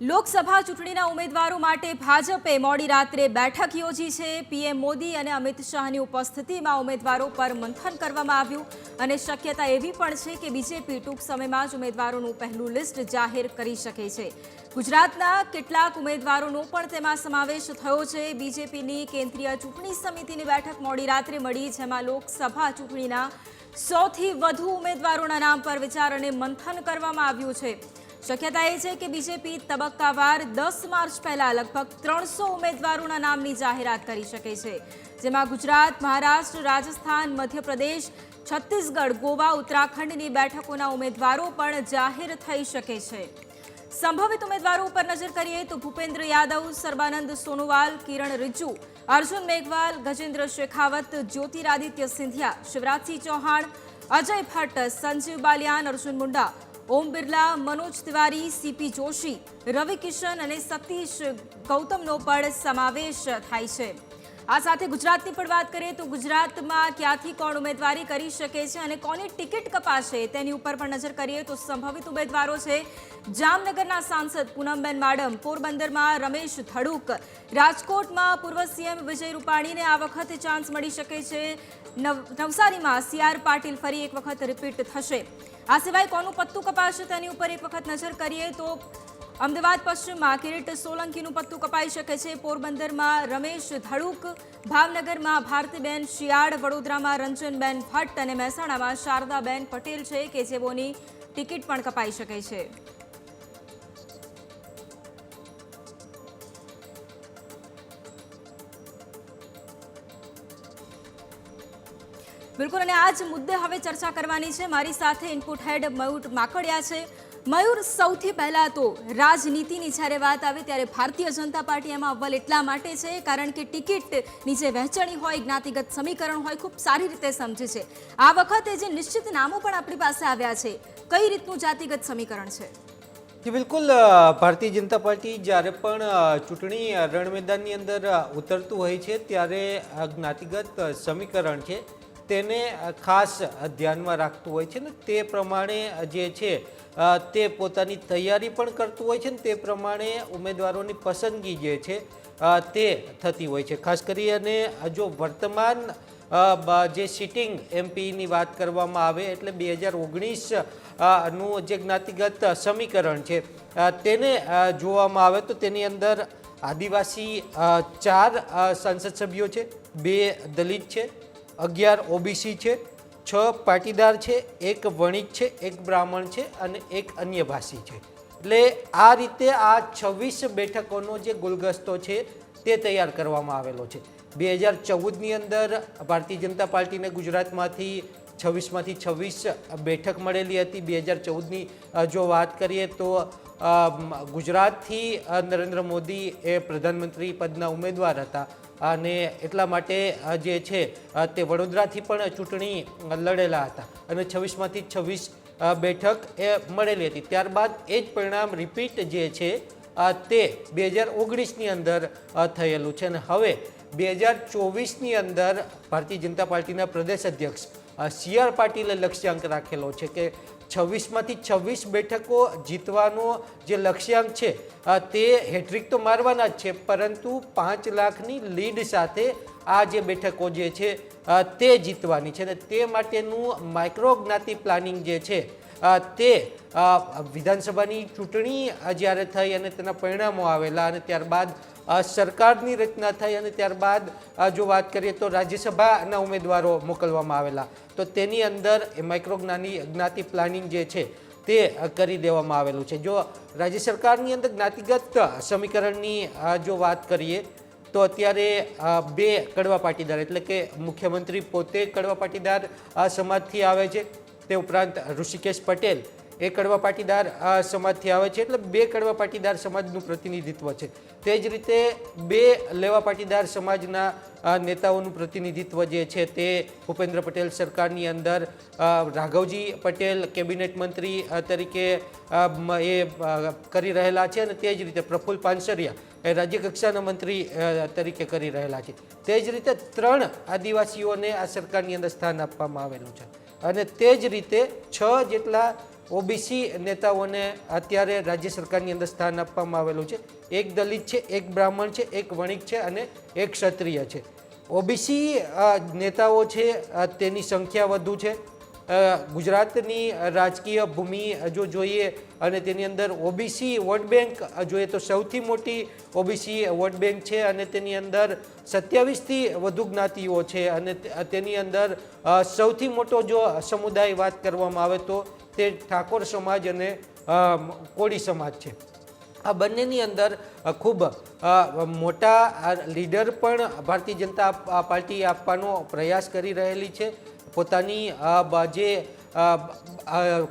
લોકસભા ચૂંટણીના ઉમેદવારો માટે ભાજપે મોડી રાત્રે બેઠક યોજી છે. પીએમ મોદી અને અમિત શાહની ઉપસ્થિતિમાં ઉમેદવારો પર મંથન કરવામાં આવ્યું અને શક્યતા એવી પણ છે કે બીજેપી ટૂંક સમયમાં જ ઉમેદવારોનું પહેલું લિસ્ટ જાહેર કરી શકે છે. ગુજરાતના કેટલાક ઉમેદવારોનો પણ તેમાં સમાવેશ થયો છે. બીજેપીની કેન્દ્રીય ચૂંટણી સમિતિની બેઠક મોડી રાત્રે મળી, જેમાં લોકસભા ચૂંટણીના સૌથી વધુ ઉમેદવારોના નામ પર વિચાર અને મંથન કરવામાં આવ્યું છે. શક્યતા એ છે કે બીજેપી તબક્કાવાર દસ માર્ચ પહેલા લગભગ ત્રણસો ઉમેદવારોના નામની જાહેરાત કરી શકે છે. જેમાં ગુજરાત, મહારાષ્ટ્ર, રાજસ્થાન, મધ્યપ્રદેશ, છત્તીસગઢ, ગોવા, ઉત્તરાખંડની બેઠકોના ઉમેદવારો પણ જાહેર થઈ શકે છે. સંભવિત ઉમેદવારો ઉપર નજર કરીએ તો ભૂપેન્દ્ર યાદવ, સર્બાનંદ સોનોવાલ, કિરણ રિજ્જુ, અર્જુન મેઘવાલ, ગજેન્દ્ર શેખાવત, જ્યોતિરાદિત્ય સિંધિયા, શિવરાજસિંહ ચૌહાણ, અજય ભટ્ટ, સંજીવ બાલિયાન, અર્જુન મુંડા ઓમ બિરલા, મનોજ તિવારી સીપી જોશી રવિ કિશન અને સતીશ ગૌતમનો પણ સમાવેશ થાય છે. આ સાથે ગુજરાતની પણ વાત કરીએ તો ગુજરાતમાં ક્યાંથી કોણ ઉમેદવારી કરી શકે છે અને કોની ટિકિટ કપાશે તેની ઉપર પણ નજર કરીએ તો સંભવિત ઉમેદવારો છે જામનગરના સાંસદ પૂનમબેન માડમ, પોરબંદરમાં રમેશ થડુક રાજકોટમાં પૂર્વ સીએમ વિજય રૂપાણીને આ વખતે ચાન્સ મળી શકે છે. નવ નવસારીમાં સી આર પાટીલ ફરી એક વખત રિપીટ થશે. આ સિવાય કોનું પત્તું કપાશે તેની ઉપર એક વખત નજર કરીએ તો અમદાવાદ, પશ્ચિમમાં કિરીટ સોલંકીનું પત્તું કપાઈ શકે છે. પોરબંદરમાં રમેશ ધડુક, ભાવનગરમાં ભારતીબેન શિયાળ, વડોદરામાં રંજનબેન ભટ્ટ અને મહેસાણામાં શારદાબેન પટેલ છે કે જેઓની ટિકિટ પણ કપાઈ શકે છે. બિલકુલ, અને આ જ મુદ્દે હવે ચર્ચા કરવાની છે. મારી સાથે ઇનપુટ હેડ મયુર માકડિયા છે. મયુર, સૌથી પહેલાં તો રાજનીતિની જ્યારે વાત આવે ત્યારે ભારતીય જનતા પાર્ટી એમાં અવ્વલ એટલા માટે છે, કારણ કે ટિકિટની જે વહેંચણી હોય, જ્ઞાતિગત સમીકરણ હોય, ખૂબ સારી રીતે સમજે છે. આ વખતે જે નિશ્ચિત નામો પણ આપણી પાસે આવ્યા છે, કઈ રીતનું જાતિગત સમીકરણ છે? જી, બિલકુલ ભારતીય જનતા પાર્ટી જ્યારે પણ ચૂંટણી રણમેદાનની અંદર ઉતરતું હોય છે, ત્યારે જ્ઞાતિગત સમીકરણ છે. તેને ખાસ ધ્યાનમાં રાખતું હોય છે ને તે પ્રમાણે જે છે તે પોતાની તૈયારી પણ કરતું હોય છે ને તે પ્રમાણે ઉમેદવારોની પસંદગી જે છે તે થતી હોય છે. ખાસ કરી અને જો વર્તમાન જે સિટિંગ એમપીની વાત કરવામાં આવે એટલે બે હજાર ઓગણીસનું જે જ્ઞાતિગત સમીકરણ છે તેને જોવામાં આવે તો તેની અંદર આદિવાસી ચાર સંસદ સભ્યો છે, બે દલિત છે અગિયાર ઓબીસી છે, છ પાટીદાર છે, એક વણિક છે, એક બ્રાહ્મણ છે અને એક અન્ય ભાષી છે. એટલે આ રીતે આ છવ્વીસ બેઠકોનો જે ગુલગસ્તો છે તે તૈયાર કરવામાં આવેલો છે. બે હજાર ચૌદની અંદર ભારતીય જનતા પાર્ટીને ગુજરાતમાંથી છવ્વીસમાંથી છવ્વીસ બેઠક મળેલી હતી. બે હજાર ચૌદની જો વાત કરીએ તો ગુજરાતથી નરેન્દ્ર મોદી એ પ્રધાનમંત્રી પદના ઉમેદવાર હતા. અને એટલા માટે જે છે તે વડોદરાથી પણ ચૂંટણી લડેલા હતા. અને છવ્વીસમાંથી છવ્વીસ બેઠક એ મળેલી હતી. ત્યારબાદ એ જ પરિણામ રિપીટ જે છે તે બે હજાર ઓગણીસની અંદર થયેલું છે. અને હવે બે હજાર ચોવીસની અંદર ભારતીય જનતા પાર્ટીના પ્રદેશ અધ્યક્ષ સી આર પાટીલે લક્ષ્યાંક રાખેલો છે કે છવ્વીસમાંથી છવ્વીસ બેઠકો જીતવાનો જે લક્ષ્યાંક છે તે હેટ્રિક તો મારવાના જ છે, પરંતુ પાંચ લાખની લીડ સાથે આ જે બેઠકો જે છે તે જીતવાની છે અને તે માટેનું માઇક્રો જ્ઞાતિ પ્લાનિંગ જે છે તે વિધાનસભાની ચૂંટણી જ્યારે થઈ અને તેના પરિણામો આવેલા અને ત્યારબાદ સરકારની રચના થઈ અને ત્યારબાદ જો વાત કરીએ તો રાજ્યસભાના ઉમેદવારો મોકલવામાં આવેલા. તો તેની અંદર માઇક્રો જ્ઞાની, જ્ઞાતિ પ્લાનિંગ જે છે, તે કરી દેવામાં આવેલું છે. જો રાજ્ય સરકારની અંદર જ્ઞાતિગત સમીકરણની જો વાત કરીએ, તો અત્યારે બે કડવા પાટીદાર એટલે કે મુખ્યમંત્રી પોતે કડવા પાટીદાર સમાજથી આવે છે. તે ઉપરાંત ઋષિકેશ પટેલ એ કડવા પાટીદાર સમાજથી આવે છે. એટલે બે કડવા પાટીદાર સમાજનું પ્રતિનિધિત્વ છે. તે જ રીતે બે લેવા પાટીદાર સમાજના નેતાઓનું પ્રતિનિધિત્વ જે છે તે ભૂપેન્દ્ર પટેલ સરકારની અંદર રાઘવજી પટેલ કેબિનેટ મંત્રી તરીકે એ કરી રહેલા છે અને તે જ રીતે પ્રફુલ્લ પાનસરિયા એ રાજ્ય કક્ષાના મંત્રી તરીકે કરી રહેલા છે. તે જ રીતે ત્રણ આદિવાસીઓને આ સરકારની અંદર સ્થાન આપવામાં આવેલું છે. અને તે જ રીતે છ જેટલા ઓબીસી નેતાઓને અત્યારે રાજ્ય સરકારની અંદર સ્થાન આપવામાં આવેલું છે. એક દલિત છે, એક બ્રાહ્મણ છે, એક વણિક છે અને એક ક્ષત્રિય છે. ઓબીસી નેતાઓ છે તેની સંખ્યા વધુ છે. ગુજરાતની રાજકીય ભૂમિ જો જોઈએ અને તેની અંદર ઓબીસી વોટ બેંક જોઈએ તો સૌથી મોટી ઓબીસી વોટ બેંક છે અને તેની અંદર સત્યાવીસથી વધુ જ્ઞાતિઓ છે અને તેની અંદર સૌથી મોટો જો સમુદાય વાત કરવામાં આવે તો તે ઠાકોર સમાજ અને કોળી સમાજ છે. આ બંનેની અંદર ખૂબ મોટા લીડર પણ ભારતીય જનતા પાર્ટી આપવાનો પ્રયાસ કરી રહેલી છે. પોતાની જે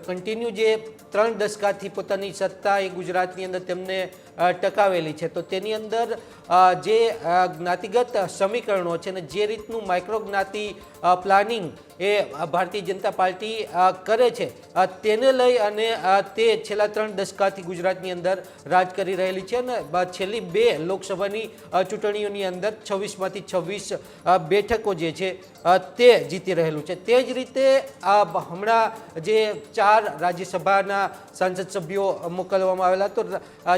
કન્ટિન્યુ જે ત્રણ દશકાથી પોતાની સત્તા એ ગુજરાતની અંદર તેમને ટકાવેલી છે. તો તેની અંદર જે જ્ઞાતિગત સમીકરણો છે ને જે રીતનું માઇક્રો જ્ઞાતિ પ્લાનિંગ એ ભારતીય જનતા પાર્ટી કરે છે તેને લઈ અને તે છેલ્લા ત્રણ દશકાથી ગુજરાતની અંદર રાજ કરી રહેલી છે અને છેલ્લી બે લોકસભાની ચૂંટણીઓની અંદર છવ્વીસમાંથી છવ્વીસ બેઠકો જે છે તે જીતી રહેલું છે. તે જ રીતે હમણાં જે ચાર રાજ્યસભાના સાંસદ સભ્યો મોકલવામાં આવેલા તો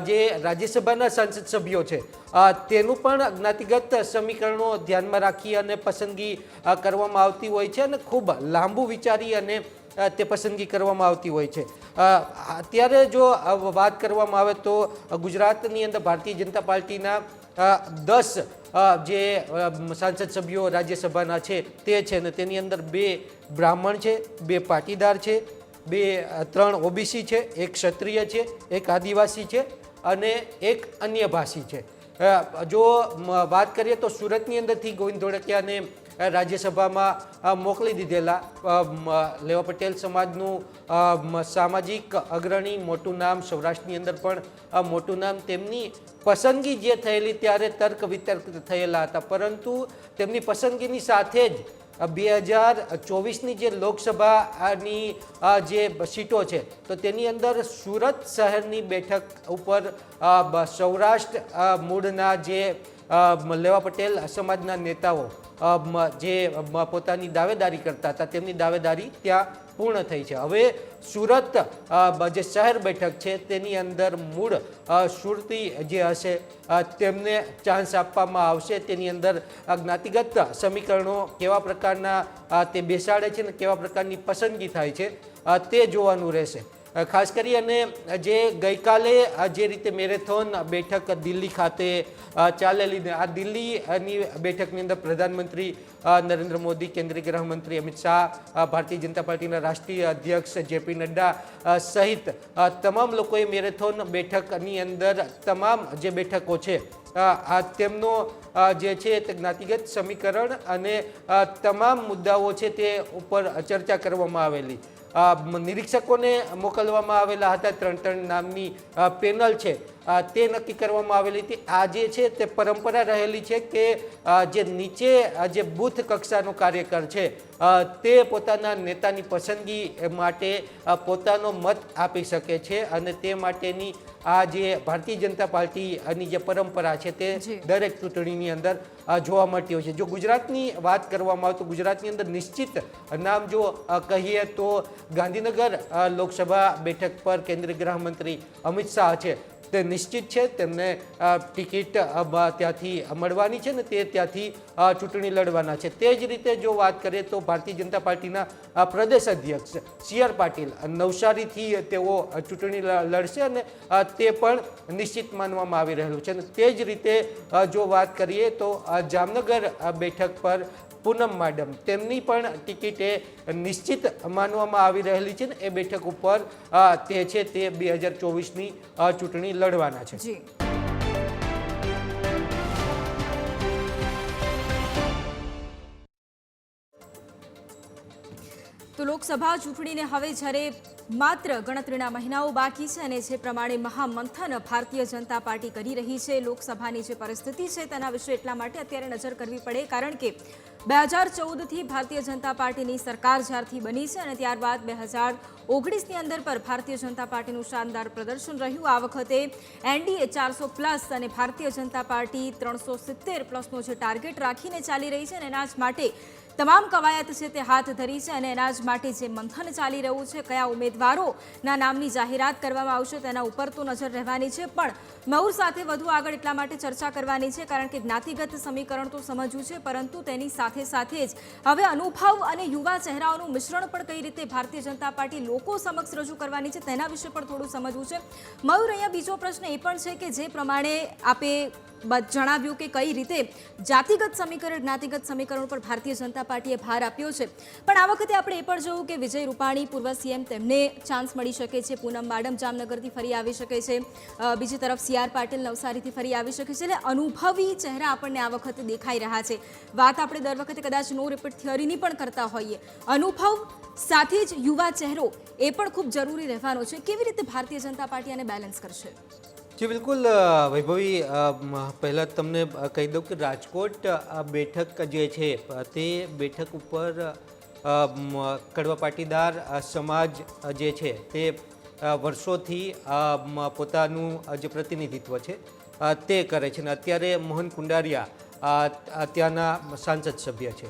જે રાજ્યસભાના સાંસદ સભ્યો છે. તેનું પણ જ્ઞાતિગત સમીકરણો ધ્યાનમાં રાખી અને પસંદગી કરવામાં આવતી હોય છે અને ખૂબ લાંબુ વિચારી અને તે પસંદગી કરવામાં આવતી હોય છે. અત્યારે જો વાત કરવામાં આવે તો ગુજરાતની અંદર ભારતીય જનતા પાર્ટીના દસ જે સાંસદ સભ્યો રાજ્યસભાના છે તે છે ને તેની અંદર બે બ્રાહ્મણ છે, બે પાટીદાર છે, બે ત્રણ ઓબીસી છે, એક ક્ષત્રિય છે, એક આદિવાસી છે અને એક અન્ય ભાષી છે. જો વાત કરીએ તો સુરતની અંદરથી ગોવિંદ ધોળકિયાને રાજ્યસભામાં મોકલી દીધેલા લેવા પટેલ સમાજનું સામાજિક અગ્રણી મોટું નામ સૌરાષ્ટ્રની અંદર પણ મોટું નામ તેમની પસંદગી જે થયેલી ત્યારે તર્ક વિતર્ક થયેલા હતા. પરંતુ તેમની પસંદગીની સાથે જ બે હજાર ચોવીસની જે લોકસભાની જે સીટો છે, તો તેની અંદર સુરત શહેરની બેઠક ઉપર સૌરાષ્ટ્ર મૂળના જે અ, મ- લેવા પટેલ સમાજના નેતાઓ જે પોતાની દાવેદારી કરતા હતા તેમની દાવેદારી ત્યાં પૂર્ણ થઈ છે. હવે સુરત જે શહેર બેઠક છે તેની અંદર મૂળ સુરતી જે હશે તેમને ચાન્સ આપવામાં આવશે. તેની અંદર જ્ઞાતિગત સમીકરણો કેવા પ્રકારના તે બેસાડે છે ને કેવા પ્રકારની પસંદગી થાય છે તે જોવાનું રહેશે. ખાસ કરી અને જે ગઈકાલે જે રીતે મેરેથોન બેઠક દિલ્હી ખાતે ચાલેલી આ દિલ્હીની બેઠકની અંદર પ્રધાનમંત્રી નરેન્દ્ર મોદી, કેન્દ્રીય ગૃહમંત્રી અમિત શાહ ભારતીય જનતા પાર્ટીના રાષ્ટ્રીય અધ્યક્ષ જેપી નડ્ડા સહિત તમામ લોકોએ મેરેથોન બેઠકની અંદર તમામ જે બેઠકો છે આ તેમનો જે છે તે જ્ઞાતિગત સમીકરણ અને તમામ મુદ્દાઓ છે તે ઉપર ચર્ચા કરવામાં આવેલી. નિરીક્ષકોને મોકલવામાં આવેલા હતા ત્રણ ત્રણ નામની પેનલ છે. તે નક્કી કરવામાં આવેલી હતી. આ જે છે તે પરંપરા રહેલી છે કે જે નીચે જે બૂથ કક્ષાનો કાર્યકર છે તે પોતાના નેતાની પસંદગી માટે પોતાનો મત આપી શકે છે અને તે માટેની આ જે ભારતીય જનતા પાર્ટીની જે પરંપરા છે તે દરેક ચૂંટણીની અંદર જોવા મળતી હોય છે. જો ગુજરાતની વાત કરવામાં આવે તો ગુજરાતની અંદર નિશ્ચિત નામ જો કહીએ તો ગાંધીનગર લોકસભા બેઠક પર કેન્દ્રીય ગૃહમંત્રી અમિત શાહ છે. તે નિશ્ચિત છે, તેમને ટિકિટ ત્યાંથી મળવાની છે ને તે ત્યાંથી ચૂંટણી લડવાના છે. તે જ રીતે જો વાત કરીએ તો ભારતીય જનતા પાર્ટીના પ્રદેશ અધ્યક્ષ સી આર પાટીલ નવસારીથી તેઓ ચૂંટણી લડશે અને તે પણ નિશ્ચિત માનવામાં આવી રહેલું છે. અને તે જ રીતે જો વાત કરીએ તો જામનગર બેઠક પર પૂનમ માડમ તેમની પણ ટિકિટ નિશ્ચિત માનવામાં આવી રહેલી છે ને, એ બેઠક ઉપર તે છે તે બે હજાર ચોવીસની ચૂંટણી લડવાના છે. તો લોકસભા ચૂંટણીને હવે જ્યારે માત્ર ગણતરીના મહિનાઓ બાકી છે અને જે પ્રમાણે મહામંથન ભારતીય જનતા પાર્ટી કરી રહી છે, લોકસભાની જે પરિસ્થિતિ છે તેના વિશે એટલા માટે અત્યારે નજર કરવી પડે, કારણ કે બે હજાર ચૌદથી ભારતીય જનતા પાર્ટીની સરકાર જ્યારથી બની છે અને ત્યારબાદ બે હજાર ઓગણીસની અંદર પર ભારતીય જનતા પાર્ટીનું શાનદાર પ્રદર્શન રહ્યું. આ વખતે એનડીએ ચારસો પ્લસ અને ભારતીય જનતા પાર્ટી ત્રણસો સિત્તેર પ્લસનો જે ટાર્ગેટ રાખીને ચાલી રહી છે અને એના જ માટે તમામ કવાયત છે તે હાથ ધરી છે અને એના જ માટે જે મંથન ચાલી રહ્યું છે, કયા ઉમેદવારોના નામની જાહેરાત કરવામાં આવશે તેના ઉપર તો નજર રહેવાની છે, પણ મયુર સાથે વધુ આગળ એટલા માટે ચર્ચા કરવાની છે, કારણ કે જ્ઞાતિગત સમીકરણ તો સમજવું છે, પરંતુ તેની સાથે સાથે જ હવે અનુભવ અને યુવા ચહેરાઓનું મિશ્રણ પણ કઈ રીતે ભારતીય જનતા પાર્ટી લોકો સમક્ષ રજૂ કરવાની છે તેના વિશે પણ થોડું સમજવું છે. મયુર અહીંયા બીજો પ્રશ્ન એ પણ છે કે જે પ્રમાણે આપે જણાવ્યું કે કઈ રીતે જાતિગત સમીકરણ, જ્ઞાતિગત સમીકરણ પર ભારતીય જનતા પાર્ટીએ ભાર આપ્યો છે. પણ આ વખતે આપણે એ પણ જોયું કે વિજય રૂપાણી પૂર્વ સીએમ તેમને ચાન્સ મળી શકે છે. પૂનમ માડમ જામનગરથી ફરી આવી શકે છે. બીજી તરફ સી આર પાટીલ નવસારીથી ફરી આવી શકે છે. એટલે અનુભવી ચહેરા આપણને આ વખતે દેખાઈ રહ્યા છે. વાત આપણે દર વખતે કદાચ નો રિપીટ થિયરીની પણ કરતા હોઈએ. અનુભવ સાથે જ યુવા ચહેરો એ પણ ખૂબ જરૂરી રહેવાનો છે. કેવી રીતે ભારતીય જનતા પાર્ટી આને બેલેન્સ કરશે? જી, બિલકુલ વૈભવી પહેલાં તમને કહી દઉં કે રાજકોટ બેઠક જે છે તે બેઠક ઉપર કડવા પાટીદાર સમાજ જે છે, તે વર્ષોથી પોતાનું જે પ્રતિનિધિત્વ છે તે કરે છે. અને અત્યારે મોહન કુંડારિયા ત્યાંના સાંસદ સભ્ય છે.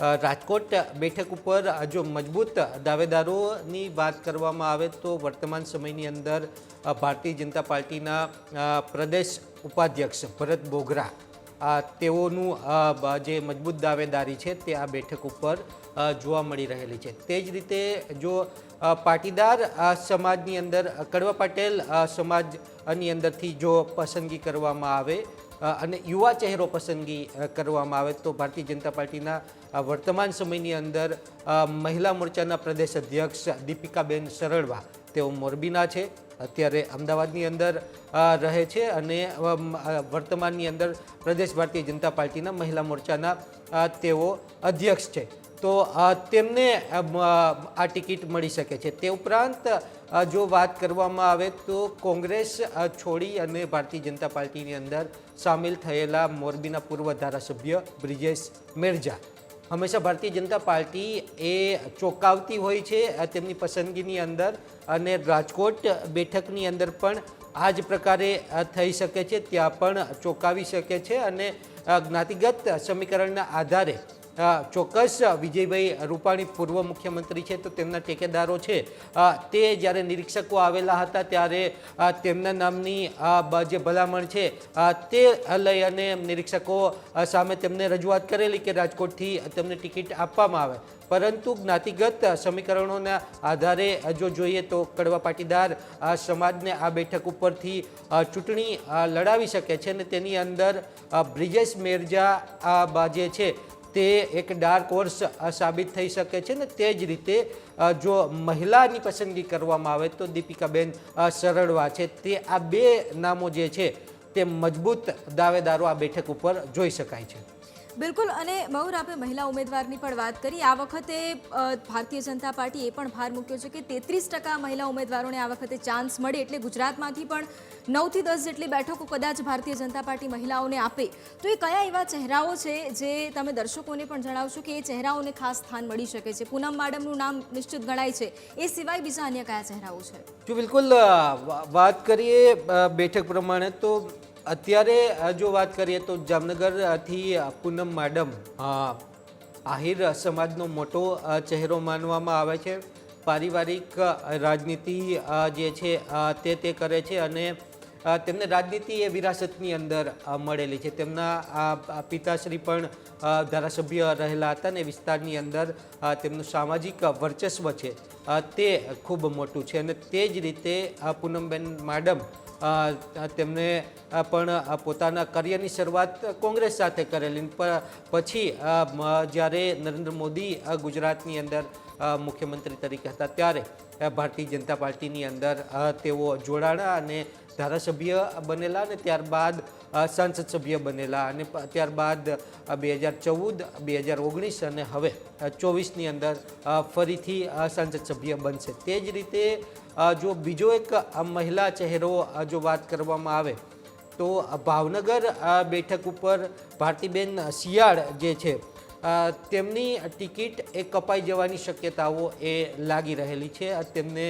રાજકોટ બેઠક ઉપર જો મજબૂત દાવેદારોની વાત કરવામાં આવે તો વર્તમાન સમયની અંદર ભારતીય જનતા પાર્ટીના પ્રદેશ ઉપાધ્યક્ષ ભરત બોગરા તેઓનું જે મજબૂત દાવેદારી છે તે આ બેઠક ઉપર જોવા મળી રહેલી છે. તે જ રીતે જો પાટીદાર સમાજની અંદર, કડવા પટેલ સમાજની અંદરથી જો પસંદગી કરવામાં આવે અને યુવા ચહેરો પસંદગી કરવામાં આવે તો ભારતીય જનતા પાર્ટીના વર્તમાન સમયની અંદર મહિલા મોરચાના પ્રદેશ અધ્યક્ષ દીપિકાબેન સરળવા. તેઓ મોરબીના છે, અત્યારે અમદાવાદની અંદર રહે છે અને વર્તમાનની અંદર પ્રદેશ ભારતીય જનતા પાર્ટીના મહિલા મોરચાના તેઓ અધ્યક્ષ છે. તો તેમને આ ટિકિટ મળી શકે છે. તે ઉપરાંત જો વાત કરવામાં આવે તો કોંગ્રેસ છોડી અને ભારતીય જનતા પાર્ટીની અંદર સામેલ થયેલા મોરબીના પૂર્વ ધારાસભ્ય બ્રિજેશ મેરજા. હંમેશા ભારતીય જનતા પાર્ટી એ ચોંકાવતી હોય છે તેમની પસંદગીની અંદર અને રાજકોટ બેઠકની અંદર પણ આ જ પ્રકારે થઈ શકે છે. ત્યાં પણ ચોંકાવી શકે છે અને જ્ઞાતિગત સમીકરણના આધારે ચોક્કસ વિજયભાઈ રૂપાણી પૂર્વ મુખ્યમંત્રી છે તો તેમના ટેકેદારો છે. તે જ્યારે નિરીક્ષકો આવેલા હતા ત્યારે તેમના નામની જે ભલામણ છે તે લઈ અને નિરીક્ષકો સામે તેમને રજૂઆત કરેલી કે રાજકોટથી તેમને ટિકિટ આપવામાં આવે. પરંતુ જ્ઞાતિગત સમીકરણોના આધારે જો જોઈએ તો કડવા પાટીદાર સમાજને આ બેઠક ઉપરથી ચૂંટણી લડાવી શકે છે અને તેની અંદર બ્રિજેશ મેરજા જે છે તે એક ડાર્ક હોર્સ સાબિત થઈ શકે છે ને તે જ રીતે જો મહિલાની પસંદગી કરવામાં આવે તો દીપિકાબેન સરળવા છે. તે આ બે નામો જે છે તે મજબૂત દાવેદારો આ બેઠક ઉપર જોઈ શકાય છે. બિલકુલ, અને મયુર આપણે મહિલા ઉમેદવારની પણ વાત કરી. આ વખતે ભારતીય જનતા પાર્ટી એ પણ ભાર મૂક્યો છે કે તેત્રીસ ટકા મહિલા ઉમેદવારોને આ વખતે ચાન્સ મળે એટલે ગુજરાતમાંથી પણ નવથી દસ જેટલી બેઠકો કદાચ ભારતીય જનતા પાર્ટી મહિલાઓને આપે. તો એ કયા એવા ચહેરાઓ છે જે તમે દર્શકોને પણ જણાવશો કે એ ચહેરાઓને ખાસ સ્થાન મળી શકે છે? પૂનમ મેડમનું નામ નિશ્ચિત ગણાય છે. એ સિવાય બીજા અન્ય કયા ચહેરાઓ છે? જો બિલકુલ વાત કરીએ બેઠક પ્રમાણે તો અત્યારે જો વાત કરીએ તો જામનગરથી પૂનમ માડમ આહિર સમાજનો મોટો ચહેરો માનવામાં આવે છે. પારિવારિક રાજનીતિ જે છે તે તે કરે છે અને તેમને રાજનીતિ એ વિરાસતની અંદર મળેલી છે. તેમના પિતાશ્રી પણ ધારાસભ્ય રહેલા હતા ને વિસ્તારની અંદર તેમનું સામાજિક વર્ચસ્વ છે તે ખૂબ મોટું છે અને તે જ રીતે પૂનમબેન માડમ તેમને પણ પોતાના કરિયરની શરૂઆત કોંગ્રેસ સાથે કરેલી. પછી જ્યારે નરેન્દ્ર મોદી ગુજરાતની અંદર મુખ્યમંત્રી તરીકે હતા. ત્યારે ભારતીય જનતા પાર્ટીની અંદર તેઓ જોડાણા અને ધારાસભ્ય બનેલા અને ત્યારબાદ સાંસદ સભ્ય બનેલા. અને ત્યારબાદ બે હજાર ચૌદ, બે હજાર ઓગણીસ અને હવે ચોવીસની અંદર ફરીથી સાંસદ સભ્ય બનશે. તે જ રીતે જો બીજો એક મહિલા ચહેરો જો વાત કરવામાં આવે, તો ભાવનગર બેઠક ઉપર ભારતીબેન શિયાળ જે છે તેમની ટિકિટ એ કપાઈ જવાની શક્યતાઓ એ લાગી રહેલી છે તેમને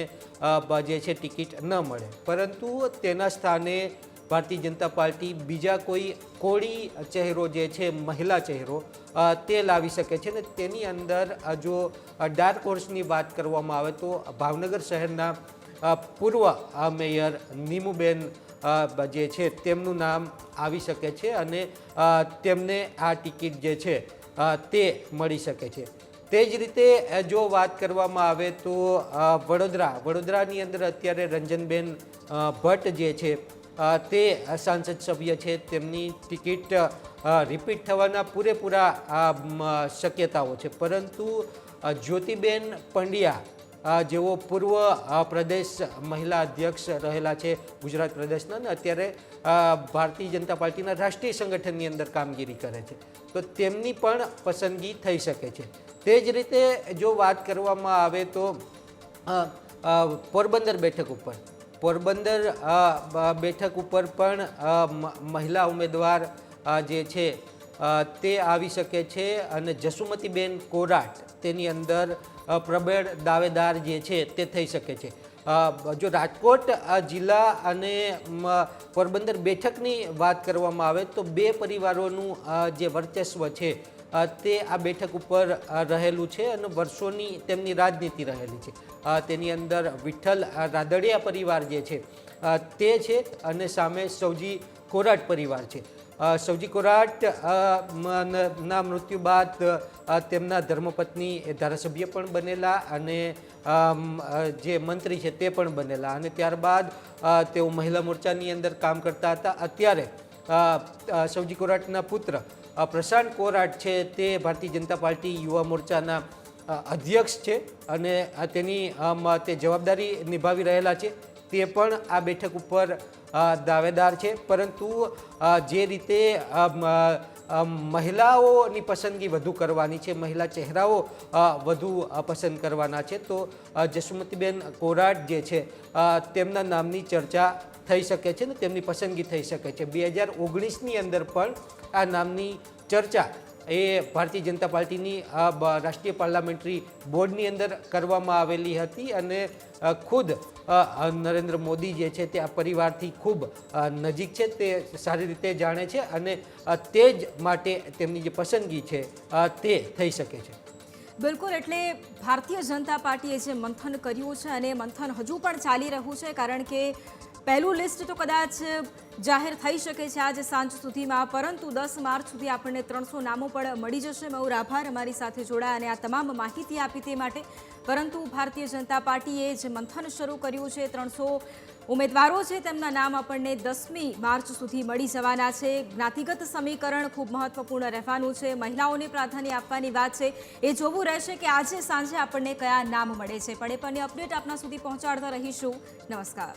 જે છે ટિકિટ ન મળે. પરંતુ તેના સ્થાને ભારતીય જનતા પાર્ટી બીજા કોઈ કોળી ચહેરો જે છે, મહિલા ચહેરો તે લાવી શકે છે ને તેની અંદર જો ડાર્ક હોર્સની વાત કરવામાં આવે તો ભાવનગર શહેરના પૂર્વ મેયર નીમુબેન જે છે તેમનું નામ આવી શકે છે અને તેમને આ ટિકિટ જે છે તે મળી શકે છે. તે જ રીતે જો વાત કરવામાં આવે તો વડોદરા, વડોદરાની અંદર અત્યારે રંજનબેન ભટ્ટ જે છે તે સાંસદ સભ્ય છે. તેમની ટિકિટ રિપીટ થવાના પૂરેપૂરા શક્યતાઓ છે. પરંતુ જ્યોતિબેન પંડ્યા જેઓ પૂર્વ પ્રદેશ મહિલા અધ્યક્ષ રહેલા છે ગુજરાત પ્રદેશના અને અત્યારે ભારતીય જનતા પાર્ટીના રાષ્ટ્રીય સંગઠનની અંદર કામગીરી કરે છે. તો તેમની પણ પસંદગી થઈ શકે છે. તે જ રીતે જો વાત કરવામાં આવે તો પોરબંદર બેઠક ઉપર, પોરબંદર બેઠક ઉપર પણ મહિલા ઉમેદવાર જે છે તે આવી શકે છે અને જસુમતીબેન કોરાટ તેની અંદર પ્રબળ દાવેદાર જે છે તે થઈ શકે છે. જો રાજકોટ જિલ્લા અને પોરબંદર બેઠકની વાત કરવામાં આવે તો બે પરિવારોનું જે વર્ચસ્વ છે તે આ બેઠક ઉપર રહેલું છે અને વર્ષોની તેમની રાજનીતિ રહેલી છે. તેની અંદર વિઠ્ઠલ રાદડિયા પરિવાર જે છે તે છે અને સામે સૌજી કોરાટ પરિવાર છે. સૌજી કોરાટ ન- મૃત્યુ બાદ તેમના ધર્મપત્ની ધારાસભ્ય પણ બનેલા અને જે મંત્રી છે તે પણ બનેલા. અને ત્યારબાદ તેઓ મહિલા મોરચાની અંદર કામ કરતા હતા. અત્યારે સૌજી કોરાટના પુત્ર પ્રશાંત કોરાટ છે તે ભારતીય જનતા પાર્ટી યુવા મોરચાના અધ્યક્ષ છે અને તેની તે જવાબદારી નિભાવી રહેલા છે. તે પણ આ બેઠક ઉપર દાવેદાર છે. પરંતુ જે રીતે મહિલાઓની પસંદગી વધુ કરવાની છે, મહિલા ચહેરાઓ વધુ પસંદ કરવાના છે, તો જસુમતીબેન કોરાટ જે છે તેમના નામની ચર્ચા થઈ શકે છે ને તેમની પસંદગી થઈ શકે છે. બે હજાર ઓગણીસની અંદર પણ આ નામની ચર્ચા એ ભારતીય જનતા પાર્ટીની રાષ્ટ્રીય પાર્લામેન્ટરી બોર્ડની અંદર કરવામાં આવેલી હતી અને ખુદ નરેન્દ્ર મોદી જે છે તે આ પરિવારથી ખૂબ નજીક છે, તે સારી રીતે જાણે છે અને તે જ માટે તેમની જે પસંદગી છે તે થઈ શકે છે. બિલકુલ, એટલે ભારતીય જનતા પાર્ટીએ જે મંથન કર્યું છે અને મંથન હજુ પણ ચાલી રહ્યું છે કારણ કે પહેલું લિસ્ટ તો કદાચ જાહેર થઈ શકે છે આજે સાંજ સુધીમાં, પરંતુ દસ માર્ચ સુધી આપણને ત્રણસો નામો પણ મળી જશે. મયુર આભાર અમારી સાથે જોડાયા અને આ તમામ માહિતી આપી તે માટે. પરંતુ ભારતીય જનતા પાર્ટીએ જે મંથન શરૂ કર્યું છે, ત્રણસો ઉમેદવારો છે, તેમના નામ આપણને દસમી માર્ચ સુધી મળી જવાના છે. જ્ઞાતિગત સમીકરણ ખૂબ મહત્વપૂર્ણ રહેવાનું છે. મહિલાઓને પ્રાધાન્ય આપવાની વાત છે. એ જોવું રહેશે કે આજે સાંજે આપણને કયા નામ મળે છે. પણ એ પણ અપડેટ આપના સુધી પહોંચાડતા રહીશું. નમસ્કાર.